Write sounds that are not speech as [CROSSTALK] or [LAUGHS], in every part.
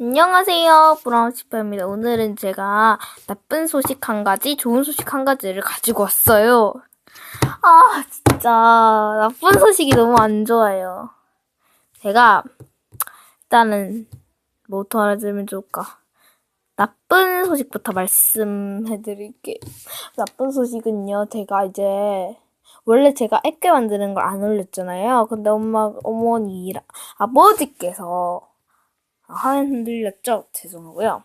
안녕하세요. 브라운치파입니다. 오늘은 제가 나쁜 소식 한 가지, 좋은 소식 한 가지를 가지고 왔어요. 아, 진짜, 나쁜 소식이 너무 안 좋아요. 제가, 일단은, 뭐부터 알아들으면 좋을까? 나쁜 소식부터 말씀해 드릴게요. 나쁜 소식은요, 제가 이제, 원래 제가 액게 만드는 걸 안 올렸잖아요. 근데 엄마, 어머니, 아버지께서, 아, 화면 흔들렸죠? 죄송하고요.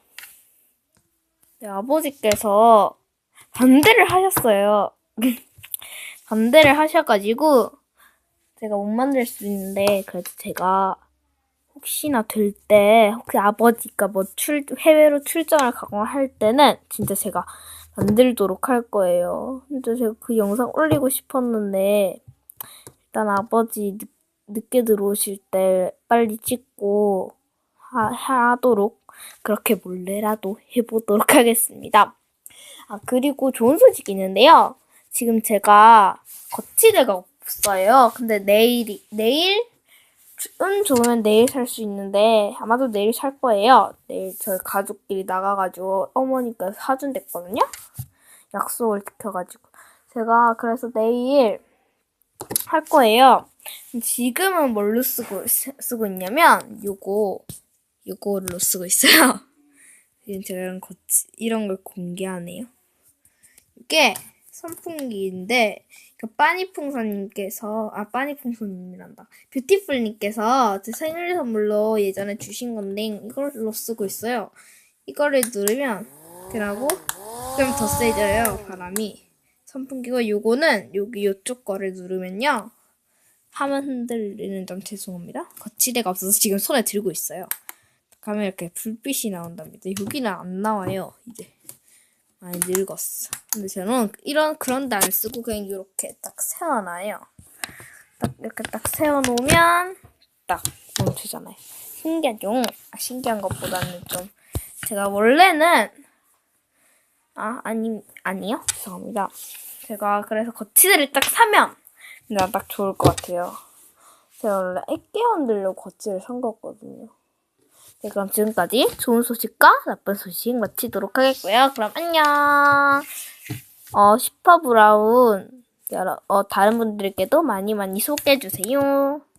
네, 아버지께서 반대를 하셨어요. [LAUGHS] 반대를 하셔가지고 제가 못 만들 수 있는데 그래도 제가 혹시나 될 때 혹시 아버지가 뭐 출 해외로 출장을 가거나 할 때는 진짜 제가 만들도록 할 거예요. 진짜 제가 그 영상 올리고 싶었는데 일단 아버지 늦, 늦게 들어오실 때 빨리 찍고 하, 하도록 그렇게 몰래라도 해보도록 하겠습니다. 아 그리고 좋은 소식이 있는데요. 지금 제가 거치대가 없어요. 근데 내일이 내일 운 좋으면 내일 살 수 있는데 아마도 내일 살 거예요. 내일 저희 가족끼리 나가가지고 어머니가 사준댔거든요. 약속을 지켜가지고 제가 그래서 내일 할 거예요. 지금은 뭘로 쓰고 쓰- 쓰고 있냐면 요거 요거로 쓰고 있어요. [LAUGHS] 지금 이런 거 이런 걸 공개하네요. 이게 선풍기인데 그 빠니풍선님께서 아 빠니풍선님이란다 뷰티풀님께서 제 생일 선물로 예전에 주신 건데 이걸로 쓰고 있어요. 이거를 누르면 그러고 그럼 더 세져요 바람이 선풍기고 요거는 여기 요쪽 거를 누르면요 화면 흔들리는 점 죄송합니다. 거치대가 없어서 지금 손에 들고 있어요. 가면 이렇게 불빛이 나온답니다. 여기는 안 나와요 이제. 많이 늙었어. 근데 저는 이런 그런 데 안 쓰고 그냥 이렇게 딱 세워놔요. 딱 이렇게 딱 세워놓으면 딱 멈추잖아요. 신기하죠? 아, 신기한 것보다는 좀 제가 원래는 아 아니 아니요 죄송합니다. 제가 그래서 거치대를 딱 사면 난딱 좋을 것 같아요. 제가 원래 애깨 만들려고 거치를 산 거거든요. 네, 그럼 지금까지 좋은 소식과 나쁜 소식 마치도록 하겠고요. 그럼 안녕. 어, 슈퍼 브라운 여러 어, 다른 분들께도 많이 많이 소개해 주세요.